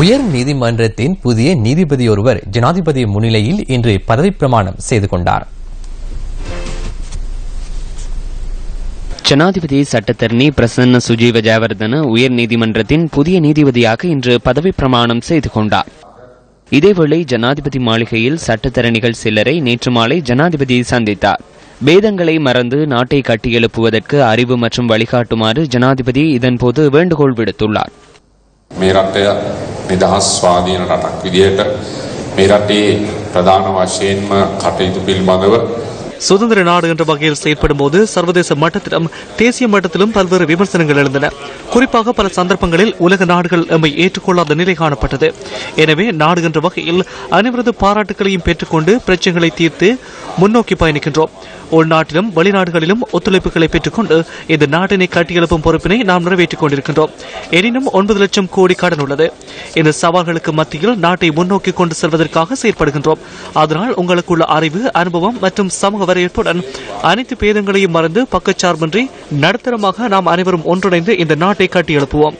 உயர் நீதிமன்றத்தின் புதிய நீதிபதியொருவர் ஜனாதிபதி முன்னிலையில் இன்று பதவி பிரமாணம் செய்து கொண்டார். ஜனாதிபதி சட்டத்தரணி பிரசன்ன சுஜீவ ஜெயவர்தன உயர் நீதிமன்றத்தின் புதிய நீதிபதியாக இன்று பதவி பிரமாணம் செய்து கொண்டார். இதேவேளை ஜனாதிபதி மாளிகையில் சட்டத்தரணிகள் சிலரை நேற்று மாலை ஜனாதிபதி சந்தித்தார். பேதங்களை மறந்து நாட்டை கட்டியெழுப்புவதற்கு அறிவு மற்றும் வழிகாட்டுமாறு ஜனாதிபதி இதன்போது வேண்டுகோள் விடுத்துள்ளார். නිදහස් ස්වාධීන රටක් විදිහට මේ රටේ ප්‍රධාන වශයෙන්ම කටයුතු පිළිබඳව சுதந்திர நாடு என்ற வகையில் செயல்படும் போது சர்வதேச மட்டத்திலும் தேசிய மட்டத்திலும் பல்வேறு விமர்சனங்கள் எழுந்தன குறிப்பாக பல சந்தர்ப்பங்களில் உலக நாடுகள் எம்மை ஏற்றுக்கொள்ளாத நிலை காணப்பட்டது எனவே நாடு என்ற வகையில் அனைவரது பாராட்டுகளையும் பெற்றுக்கொண்டு பிரச்சனைகளை தீர்த்து முன்னோக்கி பயணிக்கின்றோம். உள்நாட்டிலும் வெளிநாடுகளிலும் ஒத்துழைப்புகளை பெற்றுக்கொண்டு இந்த நாட்டினை கட்டியெழுப்பும் பொறுப்பினை நாம் நிறைவேற்றிக் கொண்டிருக்கின்றோம். எனினும் ஒன்பது லட்சம் கோடி கடன் உள்ளது. இந்த சவால்களுக்கு மத்தியில் நாட்டை முன்னோக்கி கொண்டு செல்வதற்காக செயற்படுகின்றோம். அதனால் உங்களுக்குள்ள அறிவு அனுபவம் மற்றும் சமூக வரவேற்புடன் அனைத்து பேதங்களையும் மறந்து பக்கச்சார்பின்றி நடுத்தரமாக நாம் அனைவரும் ஒன்றிணைந்து இந்த நாட்டை கட்டியெழுப்புவோம்.